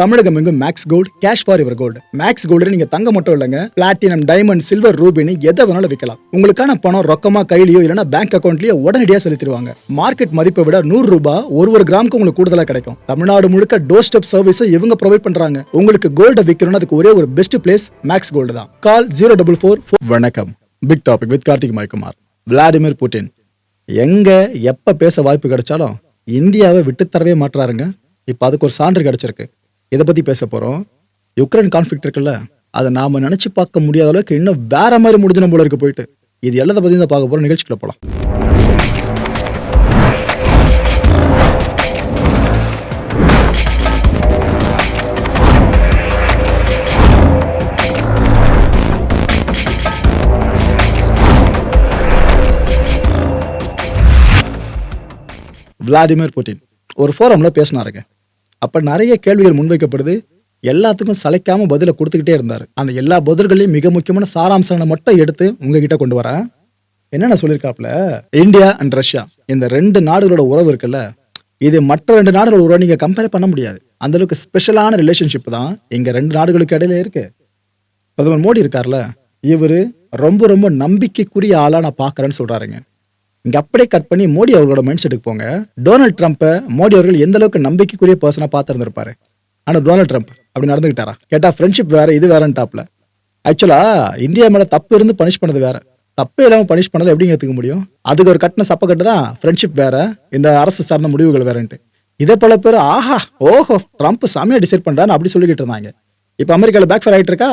தமிழகம் எங்கும் Max Gold cash for your gold Max Gold நீங்க தங்க மட்டும் இல்லைங்க. பிளாட்டினம் டைமண்ட் சில்வர் ரூபினி எதை வேணாலும் விற்கலாம் உங்களுக்கான பணம் ரொக்கமா கையிலயோ இல்லைன்னா பேங்க் அக்கௌண்ட்லயோ உடனடியாக செலுத்திடுவாங்க. மார்க்கெட் மதிப்பை விட நூறு ரூபாய் ஒரு ஒரு கிராமுக்கு உங்களுக்கு கூடுதலா கிடைக்கும். தமிழ்நாடு முழுக்க டோர் ஸ்டெப் சர்வீஸும் இவங்க ப்ரொவைட் பண்றாங்க. உங்களுக்கு கோல்ட விற்கணும்னு அதுக்கு ஒரே ஒரு பெஸ்ட் பிளேஸ் மேக்ஸ் கோல்டு தான். கால் ஜீரோ டபுள் ஃபோர் வணக்கம். Big topic with Karthik Mayakumar. Vladimir Putin எங்க எப்ப பேச வாய்ப்பு கிடைச்சாலும் இந்தியாவை விட்டு தரவே மாட்டுறாருங்க இப்ப அதுக்கு ஒரு சான்று கிடைச்சிருக்கு. இதை பற்றி பேச போகிறோம் யுக்ரைன் கான்ஃப்ளிக்ட் இருக்குல்ல அதை நாம நினச்சி பார்க்க முடியாத அளவுக்கு இன்னும் வேற மாதிரி முடிஞ்ச போல இருக்கு போயிட்டு. இது எல்லாத்த பற்றி தான் பார்க்க போகிறோம் நிகழ்ச்சிக்குள்ள போகலாம் விளாடிமிர் புட்டின். ஒரு ஃபோரமில் பேசினாருங்க. அப்போ நிறைய கேள்விகள் முன்வைக்கப்படுது. எல்லாத்துக்கும் சளைக்காம பதில கொடுத்துக்கிட்டே இருந்தார். அந்த எல்லா பதில்களையும் மிக முக்கியமான சாராம்சங்களை மட்டும் எடுத்து உங்ககிட்ட கொண்டு வரேன் என்னென்ன சொல்லியிருக்காப்புல இந்தியா அண்ட் ரஷ்யா. இந்த ரெண்டு நாடுகளோட உறவு இருக்குல்ல இது மற்ற ரெண்டு நாடுகளோட உறவை நீங்கள் கம்பேர் பண்ண முடியாது. அந்த அளவுக்கு ஸ்பெஷலான ரிலேஷன்ஷிப் தான் எங்கள் ரெண்டு நாடுகளுக்கு இடையில இருக்கு. பிரதமர் மோடி இருக்கார்ல இவர் ரொம்ப ரொம்ப நம்பிக்கைக்குரிய ஆளாக நான் பார்க்குறேன்னு சொல்கிறாருங்க இங்கே அப்படியே கட் பண்ணி மோடி அவர்களோட மைண்ட் செட்டுக்கு போங்க. டொனால்ட் ட்ரம்ப்பை மோடி அவர்கள் எந்த அளவுக்கு நம்பிக்கைக்குரிய பர்சனாக பார்த்துருந்துருப்பாரு? ஆனால் டொனால்ட் ட்ரம்ப் அப்படி நடந்துகிட்டாரா? கேட்டால் ஃப்ரெண்ட்ஷிப் வேற இது வேறன்னு டாப்ல ஆக்சுவலாக இந்தியா மேலே தப்பு இருந்து பனிஷ் பண்ணது வேற. தப்பே இல்லாமல் பனிஷ் பண்ணது எப்படிங்க எடுத்துக்க முடியும்? அதுக்கு ஒரு கட்டின சப்ப கட்டு தான் ஃப்ரெண்ட்ஷிப் வேற இந்த அரசு சார்ந்த முடிவுகள் வேறன்ட்டு. இதே பல பேர் ஆஹா ஓஹோ ட்ரம்ப் சாமியாக டிசைட் பண்ணுறான்னு அப்படி சொல்லிக்கிட்டு இருந்தாங்க. இப்போ அமெரிக்காவில் பேக் ஃபேர் ஆகிட்டு இருக்கா?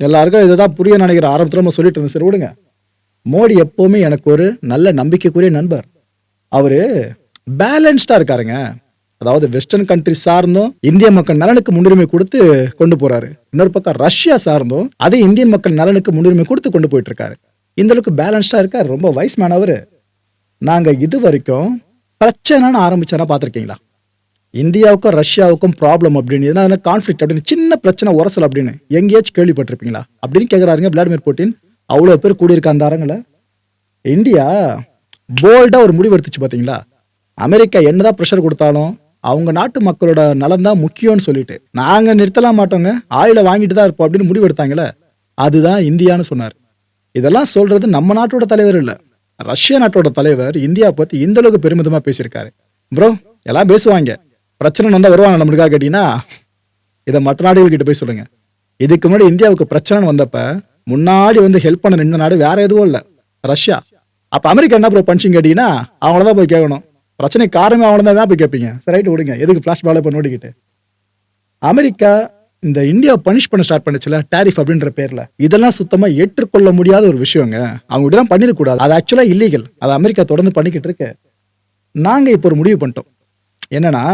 எல்லாருக்கும் இதுதான் புரிய நினைக்கிற ஆரம்பத்தில் நம்ம சொல்லிட்டு இருந்தேன் சரி விடுங்க. மோடி எப்போவுமே எனக்கு ஒரு நல்ல நம்பிக்கைக்குரிய நண்பர். அவரு பேலன்ஸ்டா இருக்காருங்க. அதாவது வெஸ்டர்ன் கண்ட்ரி சார்ந்தும் இந்திய மக்கள் நலனுக்கு முன்னுரிமை கொடுத்து கொண்டு போறாரு. இன்னொரு பக்கம் ரஷ்யா சார்ந்தும் அதே இந்தியன் மக்கள் நலனுக்கு முன்னுரிமை கொடுத்து கொண்டு போயிட்டு இருக்காரு இந்த அளவுக்கு பேலன்ஸ்டா இருக்காரு. ரொம்ப வயசு மேன் அவரு. நாங்க இது வரைக்கும் பிரச்சனைன்னு ஆரம்பிச்சாரா பார்த்துருக்கீங்களா? இந்தியாவுக்கும் ரஷ்யாவுக்கும் ப்ராப்ளம் அப்படின்னு கான்ஃபிளிக் அப்படின்னு சின்ன பிரச்சனை உரசல் அப்படின்னு எங்கேயாச்சும் கேள்விப்பட்டிருப்பீங்களா? அப்படின்னு கேட்குறாருங்க விளாடிமிர் புட்டின். அவ்வளோ பேர் கூடியிருக்க அந்த அரங்கில்? இந்தியா போல்டாக ஒரு முடிவு எடுத்துச்சு பார்த்தீங்களா அமெரிக்கா என்னதான் ப்ரெஷர் கொடுத்தாலும் அவங்க நாட்டு மக்களோட நலன் தான் முக்கியம்னு சொல்லிட்டு. நாங்கள் நிறுத்தலாம் மாட்டோங்க. ஆயில வாங்கிட்டு தான் இருப்போம் அப்படின்னு முடிவு எடுத்தாங்களே? அதுதான் இந்தியான்னு சொன்னார். இதெல்லாம் சொல்றது நம்ம நாட்டோட தலைவர் இல்லை. ரஷ்ய நாட்டோட தலைவர் இந்தியா பற்றி இந்த அளவுக்கு பெருமிதமாக பேசியிருக்காரு. ப்ரோ எல்லாம் பேசுவாங்க. பிரச்சனை வந்தால் வருவாங்க நம்மளுக்காக கேட்டிங்கன்னா இதை மற்ற நாடுகள்கிட்ட போய் சொல்லுங்கள் இதுக்கு முன்னாடி இந்தியாவுக்கு பிரச்சனை வந்தப்போ முன்னாடி வந்து ஹெல்ப் பண்ண நின்ற நாடு வேற எதுவும் இல்லை. ரஷ்யா. அப்போ அமெரிக்கா என்ன ப்ரோ பஞ்சிங் கேட்டீங்கன்னா அவங்கள தான் போய் கேட்கணும் பிரச்சனை காரணமே அவங்கள தான் போய் கேட்பீங்க சரி ரைட்டு விடுங்க. எதுக்கு ஃப்ளாஷ் பேல இப்போ நோட்டிக்கிட்டு அமெரிக்கா இந்த இந்தியா பனிஷ் பண்ண ஸ்டார்ட் பண்ணுச்சுல டேரிஃப் அப்படின்ற பேர்ல. இதெல்லாம் சுத்தமா ஏற்றுக்கொள்ள முடியாத ஒரு விஷயங்க. அவங்க இப்படிலாம் பண்ணிடக்கூடாது. அது ஆக்சுவலா இல்லீகல் அது அமெரிக்கா தொடர்ந்து பண்ணிக்கிட்டு இருக்கு. நாங்க இப்போ ஒரு முடிவு பண்ணிட்டோம். என்னன்னா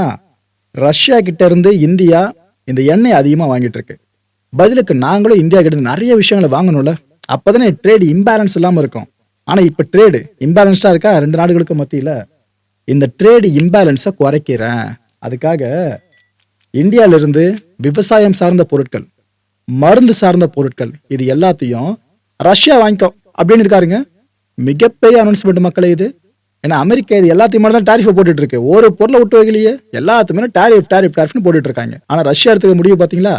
ரஷ்யா கிட்ட இருந்து இந்தியா இந்த எண்ணெய் அதிகமாக வாங்கிட்டு இருக்கு. பதிலுக்கு நாங்களும் இந்தியா கிட்ட இருந்து நிறைய விஷயங்களை வாங்கணும்ல? அப்பதானே ட்ரேடு இம்பேலன்ஸ் இல்லாமல் இருக்கும். ஆனா இப்ப ட்ரேடு இம்பேலன்ஸ்டா இருக்கா? ரெண்டு நாடுகளுக்கு மத்தியில. இந்த ட்ரேடு இம்பேலன்ஸை குறைக்கிறேன். அதுக்காக இந்தியாவிலிருந்து விவசாயம் சார்ந்த பொருட்கள் மருந்து சார்ந்த பொருட்கள் இது எல்லாத்தையும் ரஷ்யா வாங்கிக்கோ அப்படின்னு இருக்காருங்க. மிகப்பெரிய அனௌன்ஸ்மெண்ட் மக்களே இது. ஏன்னா அமெரிக்கா இது எல்லாத்தையும் மட்டும் தான் டாரிஃபை போட்டுட்டு இருக்கு. ஒரு பொருளை விட்டு வைக்கலையே எல்லாத்துக்குமே டேரிஃப் டேரிஃப் டேரிஃப்னு போட்டுட்டு இருக்காங்க. ஆனா ரஷ்யா எடுத்துக்க முடிவு பாத்தீங்களா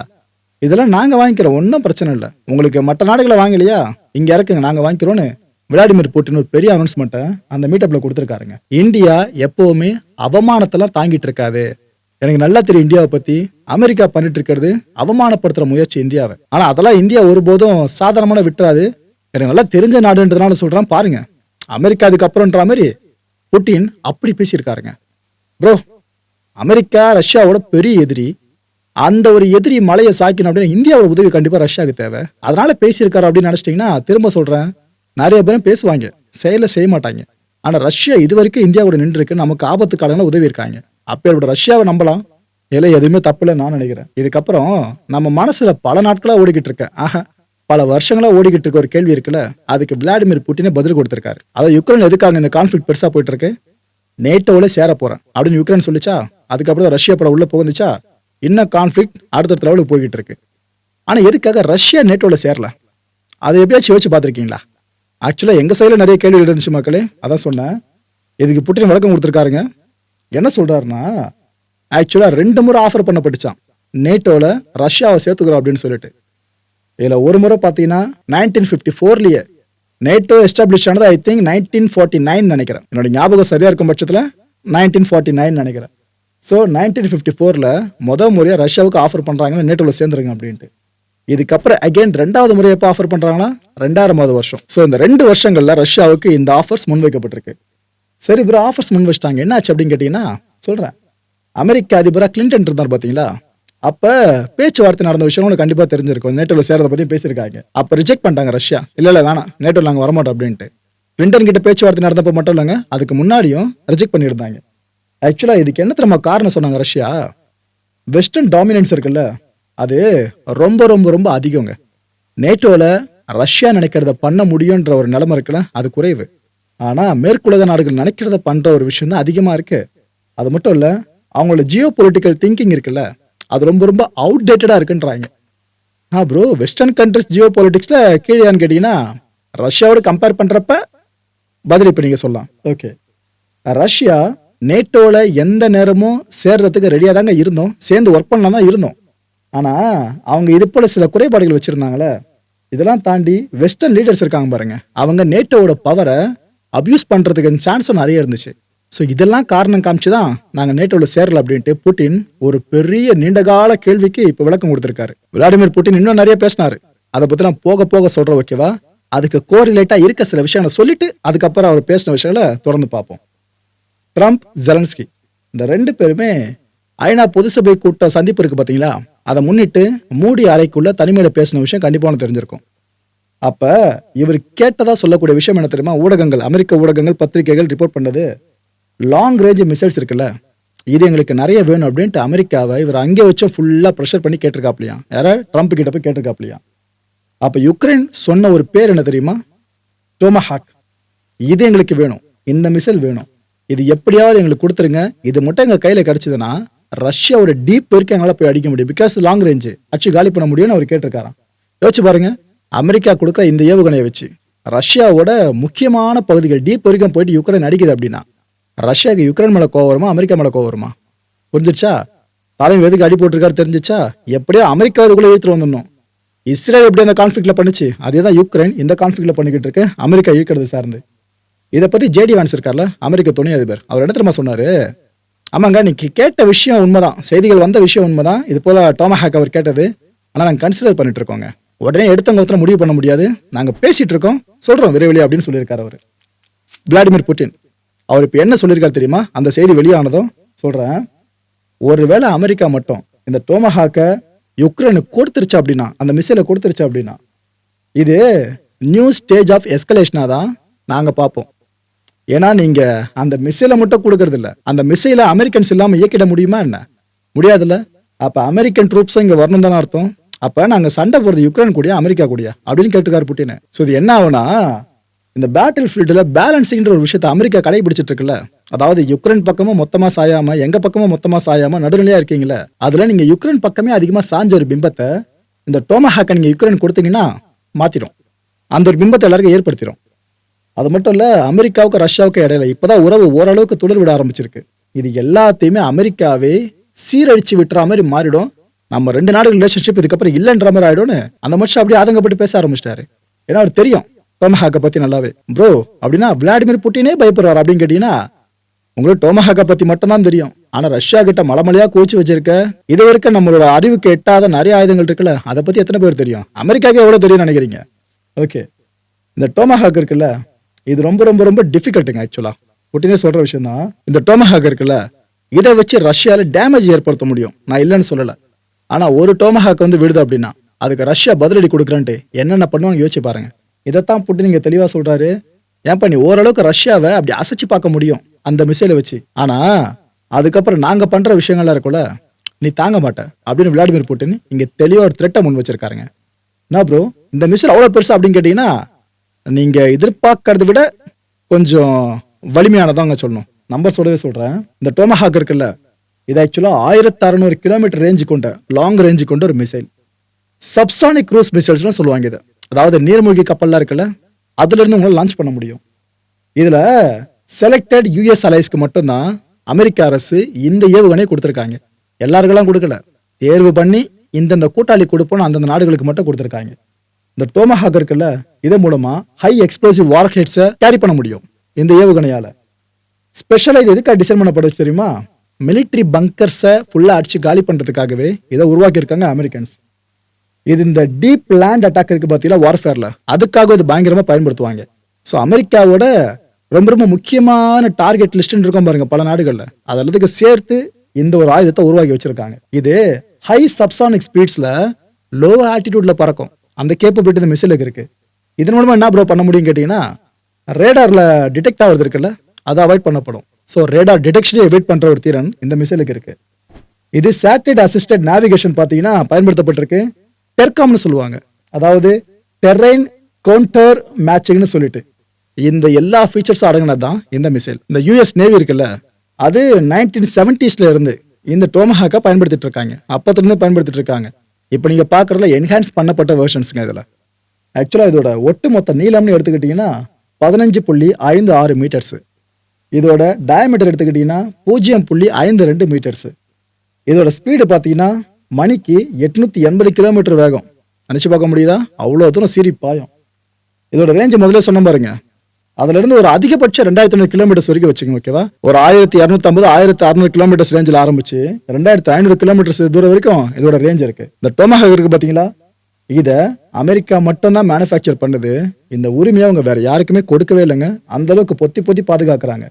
இதெல்லாம் நாங்கள் வாங்கிக்கிறோம். ஒன்றும் பிரச்சனை இல்லை. உங்களுக்கு மற்ற நாடுகளை வாங்கலையா? இங்கே இறக்குங்க. நாங்கள் வாங்கிக்கிறோன்னு விளாடிமிர் புட்டின் ஒரு பெரிய அனௌன்ஸ்மெண்ட்டை அந்த மீட்டப்பில் கொடுத்துருக்காருங்க. இந்தியா எப்போவுமே அவமானத்தெல்லாம் தாங்கிட்டு இருக்காது. எனக்கு நல்லா தெரியும் இந்தியாவை பற்றி அமெரிக்கா பண்ணிட்டு இருக்கிறது அவமானப்படுத்துகிற முயற்சி இந்தியாவை. ஆனால் அதெல்லாம் இந்தியா ஒருபோதும் சாதாரணமான விட்டுறாது. எனக்கு நல்லா தெரிஞ்ச நாடுன்றதுனால சொல்கிறேன் பாருங்க. அமெரிக்கா அதுக்கப்புறம்ன்ற மாதிரி புட்டின் அப்படி பேசியிருக்காருங்க. ப்ரோ அமெரிக்கா ரஷ்யாவோட பெரிய எதிரி அந்த ஒரு எதிரி மலையை சாக்கணும் அப்படின்னா இந்தியாவோட உதவி கண்டிப்பாக ரஷ்யாவுக்கு தேவை. அதனால பேசியிருக்காரு அப்படின்னு நினச்சிட்டிங்கன்னா திரும்ப சொல்கிறேன் நிறைய பேரும் பேசுவாங்க. செயலை செய்ய மாட்டாங்க. ஆனால் ரஷ்யா இது வரைக்கும் இந்தியா நின்றுருக்கு. நமக்கு ஆபத்து காலங்களில் உதவி இருக்காங்க. அப்பேற்பட்ட ரஷ்யாவை நம்பலாம். இல்லை எதுவுமே தப்பில்லை நான் நினைக்கிறேன். இதுக்கப்புறம் நம்ம மனசில் பல நாட்களாக ஓடிக்கிட்டு இருக்கேன். ஆஹா பல வருஷங்களாக ஓடிக்கிட்டு இருக்க ஒரு கேள்வி இருக்குல்ல? அதுக்கு விளாடிமிர் புட்டினே பதில் கொடுத்துருக்காரு. அதாவது யுக்ரைன் எதுக்காக இந்த கான்ஃபிளிக் பெருசாக போயிட்டு இருக்கு? நேட்டோவில் சேர போகிறேன் அப்படின்னு யுக்ரைன் சொல்லிச்சா? அதுக்கப்புறம் ரஷ்யா படம் உள்ளே புகுந்துச்சா? இன்னும் கான்ஃப்ளிக் அடுத்தடுத்த லெவலுக்கு போய்கிட்டு இருக்கு ஆனால் எதுக்காக ரஷ்யா நேட்டோவில் சேரல? அதை எப்பயாச்சும் யோசிச்சு பார்த்துருக்கீங்களா? ஆக்சுவலாக எங்கள் சைடில் நிறைய கேள்வி இருந்துச்சு மக்களே. அதான் சொன்னேன். இதுக்கு புட்டின் விளக்கம் கொடுத்துருக்காருங்க. என்ன சொல்கிறாருன்னா ஆக்சுவலாக ரெண்டு முறை ஆஃபர் பண்ணப்பட்டுச்சான் நேட்டோவில் ரஷ்யாவை சேர்த்துக்கிறோம் அப்படின்னு சொல்லிட்டு. இதில் ஒரு முறை பார்த்தீங்கன்னா நைன்டீன் ஃபிஃப்டி ஃபோர்லேயே நேட்டோ எஸ்டாப்ளிஷ் ஆனது I think nineteen forty nine நினைக்கிறேன். என்னோட ஞாபகம் சரியாக இருக்கும் பட்சத்தில் நைன்டீன் ஃபார்ட்டி நைன் நினைக்கிறேன். ஸோ நைன்டீன் ஃபிஃப்டி ஃபோரில் முத முறையாக ரஷ்யாவுக்கு ஆஃபர் பண்ணுறாங்கன்னா நேட்டோவில் சேர்ந்துருங்க அப்படின்ட்டு. இதுக்கப்புறம் அகைன் ரெண்டாவது முறை எப்போ ஆஃபர் பண்ணுறாங்கன்னா ரெண்டாயிரமாவது வருஷம். ஸோ இந்த ரெண்டு வருஷங்களில் ரஷ்யாவுக்கு இந்த ஆஃபர்ஸ் முன்வைக்கப்பட்டிருக்கு. சரி ப்ரோ ஆஃபர்ஸ் முன் வச்சிட்டாங்க என்னாச்சு அப்படின்னு கேட்டிங்கன்னா சொல்கிறேன் அமெரிக்க அதிபராக கிளின்டன் இருந்தார் பார்த்தீங்களா அப்போ பேச்சுவார்த்தை நடந்த விஷயம் உங்களுக்கு கண்டிப்பாக தெரிஞ்சிருக்கும். நேட்டோவில் சேரதை பற்றி பேசியிருக்காங்க. அப்போ ரிஜெக்ட் பண்ணிட்டாங்க ரஷ்யா. இல்லை இல்லை வேணாம். நேட்டோவில் நாங்கள் வரமாட்டோம் அப்படின்ட்டு. கிளின்டன் கிட்ட பேச்சுவார்த்தை நடந்தப்போ மட்டும் இல்லைங்க அதுக்கு முன்னாடியும் ரிஜெக்ட் பண்ணியிருந்தாங்க. ஆக்சுவலாக இதுக்கு என்ன தெரியுமா காரணம் சொன்னாங்க ரஷ்யா? வெஸ்டர்ன் டாமினன்ஸ் இருக்குல்ல அது ரொம்ப ரொம்ப ரொம்ப அதிகங்க. நேட்டோவில் ரஷ்யா நினைக்கிறத பண்ண முடியுன்ற ஒரு நிலைமை இருக்குல்ல அது குறைவு. ஆனால் மேற்குலக நாடுகள் நினைக்கிறத பண்ணுற ஒரு விஷயம் தான் அதிகமாக இருக்கு. அது மட்டும் இல்லை அவங்களோட ஜியோ பொலிட்டிக்கல் திங்கிங் இருக்குல்ல அது ரொம்ப ரொம்ப அவுடேட்டடாக இருக்குன்றாங்க. ஆ ப்ரோ வெஸ்டர்ன் கண்ட்ரிஸ் ஜியோ பொலிட்டிக்ஸில் கீழேயான்னு கேட்டிங்கன்னா ரஷ்யாவோட கம்பேர் பண்ணுறப்ப பதில் இப்போ நீங்கள் சொல்லலாம். ஓகே ரஷ்யா நேட்டோவில் எந்த நேரமும் சேர்றதுக்கு ரெடியாக தாங்க இருந்தோம். சேர்ந்து ஒர்க் பண்ணலாம் தான் இருந்தோம். ஆனால் அவங்க இது போல் சில குறைபாடுகள் வச்சுருந்தாங்களே இதெல்லாம் தாண்டி வெஸ்டர்ன் லீடர்ஸ் இருக்காங்க பாருங்க. அவங்க நேட்டோவோட பவரை அப்யூஸ் பண்ணுறதுக்கு சான்ஸும் நிறைய இருந்துச்சு. ஸோ இதெல்லாம் காரணம் காமிச்சு தான் நாங்கள் நேட்டோவில் சேரல அப்படின்ட்டு புட்டின் ஒரு பெரிய நீண்டகால கேள்விக்கு இப்போ விளக்கம் கொடுத்துருக்காரு. விளாடிமிர் புட்டின் இன்னும் நிறைய பேசினார். அதை பற்றி நான் போக போக சொல்கிறேன் ஓகேவா? அதுக்கு கோரிலேட்டாக இருக்க சில விஷயங்களை சொல்லிட்டு அதுக்கப்புறம் அவர் பேசின விஷயங்களை தொடர்ந்து பார்ப்போம். ட்ரம்ப் ஜெலன்ஸ்கி இந்த ரெண்டு பேருமே ஐநா பொது சபை கூட்ட சந்திப்பு இருக்கு பார்த்தீங்களா அதை முன்னிட்டு மூடி அறைக்குள்ள தனிமையில பேசின விஷயம் கண்டிப்பாக உனக்கு தெரிஞ்சிருக்கும். அப்ப இவர் கேட்டதா சொல்லக்கூடிய விஷயம் என்ன தெரியுமா? ஊடகங்கள் அமெரிக்க ஊடகங்கள் பத்திரிகைகள் ரிப்போர்ட் பண்ணது லாங் ரேஞ்ச் மிசைல்ஸ் இருக்குல்ல? இது எங்களுக்கு நிறைய வேணும் அப்படின்ட்டு அமெரிக்காவை இவர் அங்கே வச்சு ஃபுல்லாக ப்ரெஷர் பண்ணி கேட்டிருக்காப்லையா? யாராவது ட்ரம்ப் கிட்ட போய் கேட்டிருக்காப்லையா? அப்போ யுக்ரைன் சொன்ன ஒரு பேர் என்ன தெரியுமா? டோமஹாக் இது எங்களுக்கு வேணும். இந்த மிசைல் வேணும். இது எப்படியாவது எங்களுக்கு கொடுத்துருங்க. இது மட்டும் எங்கள் கையில் கிடைச்சதுன்னா ரஷ்யாவோட டீப் வரைக்கும் எங்களால் போய் அடிக்க முடியும். பிகாஸ் லாங் ரேஞ்சு அச்சு காலி பண்ண முடியும்னு அவர் கேட்டிருக்காராம். யோசிச்சு பாருங்க அமெரிக்கா கொடுக்குற இந்த ஏவுகணையை வச்சு ரஷ்யாவோட முக்கியமான பகுதிகள் டீப் வரைக்கும் போயிட்டு யுக்ரைன் அடிக்குது அப்படின்னா ரஷ்யாவுக்கு யுக்ரைன் மேலே கோவருமா அமெரிக்கா மேலே கோவருமா புரிஞ்சிருச்சா? தலைமை எதுக்கு அடி போட்டிருக்காரு தெரிஞ்சிச்சா? எப்படியோ அமெரிக்கா அதுக்குள்ளே இழுத்துட்டு வந்துடணும். இஸ்ரேல் எப்படி அந்த கான்ஃப்ளிக்ட்ல பண்ணுச்சு? அதே தான் யுக்ரைன் இந்த கான்ஃப்ளிக்ட்ல பண்ணிக்கிட்டு இருக்கு. அமெரிக்கா இழுக்கிறது சார்ந்து. இதை பற்றி ஜேடி வான்ஸ் இருக்கார்ல அமெரிக்க துணை அதிபர். அவர் என்ன தெரியுமா ஆமாங்க நீ கேட்ட விஷயம் உண்மைதான். செய்திகள் வந்த விஷயம் உண்மைதான். இது போல் டோமஹாக் அவர் கேட்டது. ஆனால் நாங்கள் கன்சிடர் பண்ணிட்டு இருக்கோங்க. உடனே எடுத்தவங்க ஒருத்தர முடிவு பண்ண முடியாது. நாங்கள் பேசிகிட்டு இருக்கோம். சொல்கிறோம் விரைவில் அப்படின்னு சொல்லியிருக்காரு அவர். விளாடிமிர் புட்டின் அவர் இப்போ என்ன சொல்லியிருக்காரு தெரியுமா? அந்த செய்தி வெளியானதும் சொல்கிறேன் ஒருவேளை அமெரிக்கா மட்டும் இந்த டோமஹாக்கை யுக்ரைனுக்கு கொடுத்துருச்சு அப்படின்னா அந்த மிசைலை கொடுத்துருச்சு அப்படின்னா இது நியூ ஸ்டேஜ் ஆஃப் எஸ்கலேஷனாக தான் நாங்கள் பார்ப்போம். ஏன்னா நீங்க அந்த மிசைலை மட்டும் கொடுக்கறது இல்ல அந்த மிசைலை அமெரிக்கன்ஸ் இல்லாம இயக்கிட முடியுமா என்ன? முடியாதுல்ல. அப்ப அமெரிக்கன் ட்ரூப்ஸ் இங்க வரணும் தானே அர்த்தம். அப்ப நாங்க சண்டை போறது யுக்ரைன் கூடிய அமெரிக்கா கூடிய? அப்படின்னு கேட்டுக்காரு புட்டின். ஸோ இது என்ன ஆகுனா இந்த பேட்டில் ஃபீல்டில் பேலன்சிங்ன்ற ஒரு விஷயத்தை அமெரிக்கா கடைபிடிச்சிட்டு இருக்குல்ல. அதாவது யுக்ரைன் பக்கமும் மொத்தமா சாயாம எங்க பக்கமும் மொத்தமா சாயாம நடுநிலையா இருக்கீங்களே. அதுல நீங்க யுக்ரைன் பக்கமே அதிகமா சாஞ்ச ஒரு பிம்பத்தை இந்த டோமஹாக்கை நீங்க யுக்ரைன் கொடுத்தீங்கன்னா மாத்திரும். அந்த ஒரு பிம்பத்தை எல்லாருக்கும் ஏற்படுத்திடும் அது மட்டும் இல்லை அமெரிக்காவுக்கு ரஷ்யாவுக்கு இடையில இப்போதான் உறவு ஓரளவுக்கு துளிர் விட ஆரம்பிச்சிருக்கு. இது எல்லாத்தையுமே அமெரிக்காவே சீரழிச்சு விட்டுற மாதிரி மாறிடும். நம்ம ரெண்டு நாடுகள் ரிலேஷன்ஷிப் இதுக்கப்புறம் இல்லைன்ற மாதிரி ஆகிடும்னு அந்த மனுஷன் அப்படியே ஆதங்கப்பட்டு பேச ஆரம்பிச்சிட்டாரு. ஏன்னா அவர் தெரியும் டோமஹாக்கை பற்றி நல்லாவே. ப்ரோ அப்படின்னா விளாடிமிர் புட்டினே பயப்படுறாரு அப்படின்னு கேட்டீங்கன்னா உங்களுக்கு டோமஹாக்கை பற்றி மட்டும்தான் தெரியும். ஆனால் ரஷ்யா கிட்ட மலமலையாக கோச்சு வச்சிருக்க இது வரைக்கும் நம்மளோட அறிவுக்கு எட்டாத நிறைய ஆயுதங்கள் இருக்குல்ல அதை பற்றி எத்தனை பேர் தெரியும்? அமெரிக்காவுக்கு எவ்வளோ தெரியும் நினைக்கிறீங்க? ஓகே இந்த டோமஹாக் இருக்குல்ல இது ரொம்ப ரொம்ப ரொம்ப டிஃபிகல்ட்டுங்க ஆக்சுவலா புட்டினே சொல்ற விஷயம் தான் இந்த டோமஹாக் இருக்குல்ல இதை வச்சு ரஷ்யால டேமேஜ் ஏற்படுத்த முடியும். நான் இல்லைன்னு சொல்லல. ஆனா ஒரு டோமஹாக் வந்து விடுது அப்படின்னா அதுக்கு ரஷ்யா பதிலடி கொடுக்குறேன்ட்டு என்னென்ன பண்ணுவாங்க யோசிச்சு பாருங்க. இதைத்தான் புட்டின் நீங்கள் தெளிவா சொல்றாரு. ஏன்பா நீ ஓரளவுக்கு ரஷ்யாவை அப்படி அசைச்சு பார்க்க முடியும் அந்த மிசைலை வச்சு. ஆனா அதுக்கப்புறம் நாங்க பண்ற விஷயங்கள்லாம் இருக்குல்ல நீ தாங்க மாட்ட அப்படின்னு விளாடிமிர் புட்டின் இங்க தெளிவா ஒரு த்ரெட்டை முன் வச்சிருக்காருங்க. என்ன ப்ரோ இந்த மிசைல் அவ்வளோ பெருசா அப்படின்னு கேட்டீங்கன்னா நீங்க எதிர்பார்க்கறத விட கொஞ்சம் வலிமையானதாங்க சொல்லணும். நம்பர் சொல்லவே சொல்றேன். இந்த டோமஹாக் இருக்குல்ல இது ஆக்சுவலாக ஆயிரத்தி அறநூறு கிலோமீட்டர் ரேஞ்சு கொண்ட லாங் ரேஞ்சு கொண்ட ஒரு மிசைல் சப்சானிக் க்ரூஸ் மிசைல்ஸ்லாம் சொல்லுவாங்க இது. அதாவது நீர்மூழ்கி கப்பல்லாம் இருக்குல்ல அதுலேருந்து உங்களால் லான்ச் பண்ண முடியும். இதில் செலக்டட் யூஎஸ் அலைஸ்க்கு மட்டும்தான் அமெரிக்க அரசு இந்த ஏவுகணை கொடுத்துருக்காங்க. எல்லாருக்கெல்லாம் கொடுக்கல. தேர்வு பண்ணி இந்தந்த கூட்டாளி கொடுப்போம்னு அந்தந்த நாடுகளுக்கு மட்டும் கொடுத்துருக்காங்க. இந்த டோமஹாக் இருக்குல்ல இதன் மூலமா ஹை எக்ஸ்ப்ளோசிவ் வார் ஹெட்ஸை கேரி பண்ண முடியும் இந்த ஏவுகணையால. ஸ்பெஷலாக இது எதுக்காக டிசைன் பண்ணப்படுச்சு தெரியுமா? மிலிட்ரி பங்கர்ஸை ஃபுல்லாக அடிச்சு காலி பண்ணுறதுக்காகவே இதை உருவாக்கியிருக்காங்க அமெரிக்கன்ஸ் இது இந்த டீப் லேண்ட் அட்டாக் இருக்கு பார்த்தீங்கன்னா வார்ஃபேரில் அதுக்காக இது பயங்கரமாக பயன்படுத்துவாங்க. ஸோ அமெரிக்காவோட ரொம்ப ரொம்ப முக்கியமான டார்கெட் லிஸ்ட்னு இருக்கும் பாருங்க பல நாடுகளில். அதெல்லாத்துக்கு சேர்த்து இந்த ஒரு ஆயுதத்தை உருவாக்கி வச்சிருக்காங்க. இது ஹை சப்சானிக் ஸ்பீட்ஸில் லோ ஆல்டிடியூட்ல பறக்கும். அந்த கேப்பபிலிட்டி இந்த மிசைலுக்கு இருக்கு. இதன் மூலமா என்ன ப்ரோ பண்ண முடியும் கேட்டிங்கன்னா ரேடார்ல டிடெக்ட் ஆகுறது இருக்குல்ல அதை அவாய்ட் பண்ணப்படும். ஸோ ரேடார் டிடெக்ஷனே எவைட் பண்ற ஒரு திறன் இந்த மிசைலுக்கு இருக்கு. இது சேட்டலைட் அசிஸ்டட் நேவிகேஷன் பார்த்தீங்கன்னா பயன்படுத்தப்பட்டிருக்கு. டெர்காம்னு சொல்லுவாங்க. அதாவது டெரைன் கவுண்டர் மேட்சிங்னு சொல்லிட்டு. இந்த எல்லா ஃபீச்சர்ஸும் அடங்கினது தான் இந்த மிசைல் இந்த யூஎஸ் நேவி இருக்குல்ல அது நைன்டீன் செவன்டிஸ்ல இருந்து இந்த டோமஹாக்கை பயன்படுத்திட்டு இருக்காங்க. அப்பத்திலிருந்து பயன்படுத்திட்டு இருக்காங்க. இப்போ நீங்கள் பார்க்கறதுல என்ஹான்ஸ் பண்ணப்பட்ட வேர்ஷன்ஸுங்க இதில். ஆக்சுவலாக இதோட ஒட்டுமொத்த நீளம்னு எடுத்துக்கிட்டிங்கன்னா பதினஞ்சு புள்ளி ஐந்து ஆறு மீட்டர்ஸு இதோட டயமீட்டர் எடுத்துக்கிட்டிங்கன்னா பூஜ்ஜியம் புள்ளி ஐந்து ரெண்டு மீட்டர்ஸு இதோட ஸ்பீடு பார்த்தீங்கன்னா மணிக்கு எட்நூற்றி எண்பது கிலோமீட்டர் வேகம். நினச்சி பார்க்க முடியுதா? அவ்வளோ தூரம் சீரி பாயும். இதோட ரேஞ்சு முதல்ல சொன்ன பாருங்கள் அதுலேருந்து ஒரு அதிகபட்சம் ரெண்டாயிரத்தி ஐநூறு கிலோமீட்டர்ஸ் வரைக்கும் வச்சுக்கோங்க ஓகேவா ஒரு ஆயிரத்தி இரநூத்தம்பது ஆயிரத்தி அறுநூறு கிலோமீட்டர்ஸ் ரேஞ்சில் ஆரம்பிச்சு ரெண்டாயிரத்தி ஐநூறு கிலோமீட்டர்ஸ் தூரம் வரைக்கும் இதோட ரேஞ்ச் இருக்கு. இந்த டொமஹாக் இருக்கு பார்த்தீங்களா இதை அமெரிக்கா மட்டும்தான் மேனுஃபேக்சர் பண்ணுது. இந்த உரிமையை அவங்க வேற யாருக்குமே கொடுக்கவே இல்லைங்க. அந்த அளவுக்கு பொத்தி பொத்தி பாதுகாக்கிறாங்க.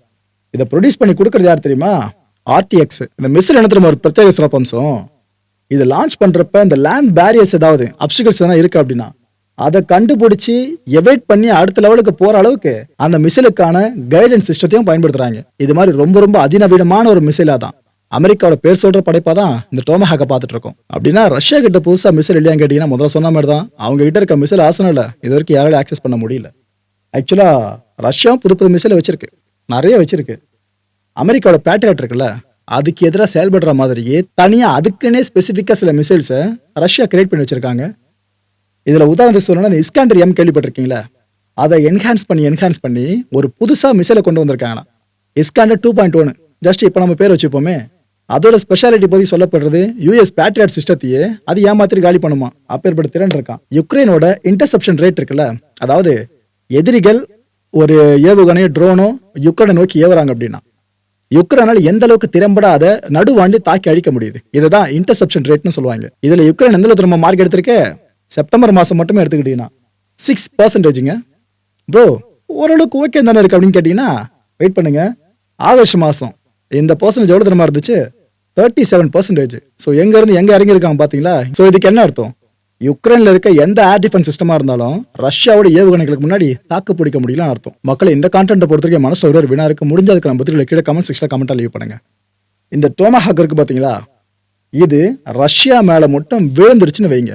இதை ப்ரொடியூஸ் பண்ணி கொடுக்கறது யார் தெரியுமா? ஆர்டிஎக்ஸ் இந்த மிஸ்ஸில் என்ன ஒரு பிரத்யேக சிறப்பம்சம். இது லான்ச் பண்றப்ப இந்த லேண்ட் பேரியர்ஸ் ஏதாவது அப்சிகல்ஸ் எதனா இருக்கு அப்படின்னா அதை கண்டுபிடிச்சி எவைட் பண்ணி அடுத்த லெவலுக்கு போற அளவுக்கு அந்த மிசைலுக்கான கைடன்ஸ் சிஸ்டத்தையும் பயன்படுத்துறாங்க. இது மாதிரி ரொம்ப ரொம்ப அதிநவீனமான ஒரு மிசைலா தான். அமெரிக்காவோட பேர் சொல்ற படைப்பா தான் இந்த டோமஹாக்க பார்த்துட்டு இருக்கோம் அப்படின்னா ரஷ்யா கிட்ட புதுசா மிசைல் இல்லையான்னு கேட்டீங்கன்னா முதல்ல சொன்ன மாதிரி தான். அவங்க கிட்ட இருக்க மிசைல் ஆசனம் இது வரைக்கும் யாராலும் ஆக்சஸ் பண்ண முடியல. ஆக்சுவலா ரஷ்யா புது புது மிசைல் வச்சிருக்கு. நிறைய வச்சிருக்கு. அமெரிக்காவோட பேட்ரியாட் இருக்குல்ல அதுக்கு எதிராக செயல்படுற மாதிரியே தனியாக அதுக்குன்னே ஸ்பெசிஃபிக்காக சில மிசைல்ஸை ரஷ்யா கிரியேட் பண்ணி வச்சிருக்காங்க. இதில் உதாரணத்துக்கு சொல்லணும்னா இந்த இஸ்காண்டர் எம் கேள்விப்பட்டிருக்கீங்களா? அதை என்ஹான்ஸ் பண்ணி என்ஹான்ஸ் பண்ணி ஒரு புதுசாக மிசைலை கொண்டு வந்திருக்காங்கண்ணா Iskander two point one just இப்போ நம்ம பேர் வச்சுப்போமே. அதோட ஸ்பெஷாலிட்டி பற்றி சொல்லப்படுறது யூஎஸ் பேட்ரியாட் சிஸ்டத்தையே அது ஏமாத்திரி காலி பண்ணுமா? அப்பேற்பட்ட திறன் இருக்கான் யுக்ரைனோட இன்டர்செப்ஷன் ரேட் இருக்குல்ல? அதாவது எதிரிகள் ஒரு ஏவுகணையோ ட்ரோனோ யுக்ரைனை நோக்கி ஏவுறாங்க அப்படின்னா யுக்ரைனால் எந்த அளவுக்கு திறம்படாத நடுவாண்டி தாக்கி அழிக்க முடியுது? இதுதான் இன்டர்செப்ஷன் ரேட்னு சொல்லுவாங்க. இதில் யுக்ரைன் எந்த அளவுக்கு நம்ம மார்க் எடுத்திருக்கே? செப்டம்பர் மாதம் மட்டுமே எடுத்துக்கிட்டீங்கன்னா சிக்ஸ் பர்சன்டேஜுங்க ப்ரோ ஓரளவுக்கு ஓகே தானே இருக்கு அப்படின்னு கேட்டிங்கன்னா வெயிட் பண்ணுங்க. ஆகஸ்ட் மாதம் இந்த பர்சன்டேஜ் எவ்வளோ தரமா இருந்துச்சு? தேர்ட்டி செவன் பர்சன்டேஜ் ஸோ எங்கேருந்து எங்கே இறங்கியிருக்காங்க இறங்கி இருக்காங்க ஸோ இதுக்கு என்ன அர்த்தம்? யுக்ரைனில் இருக்க எந்த ஏர் டிஃபென்ஸ் சிஸ்டமாக இருந்தாலும் ரஷ்யாவோட ஏவுகணைகளுக்கு முன்னாடி தாக்கு பிடிக்க முடியலன்னு அர்த்தம். மக்களை இந்த கான்டென்ட்டை பொறுத்தவரைக்கும் மனசு ஒரு ஒரு வினா இருக்கு முடிஞ்சதுக்கு நம்ம பதில் கீழே கமெண்ட் செக்ஷனில் கமெண்ட்டாக லீவ் பண்ணுங்க. இந்த டோமஹாக்கருக்கு பார்த்தீங்களா இது ரஷ்யா மேலே மட்டும் விழுந்துருச்சுன்னு வைங்க.